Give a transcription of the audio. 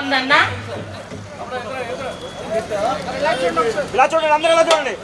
ఉందన్న ఇలా చూడండి అందరు ఇలా చూడండి.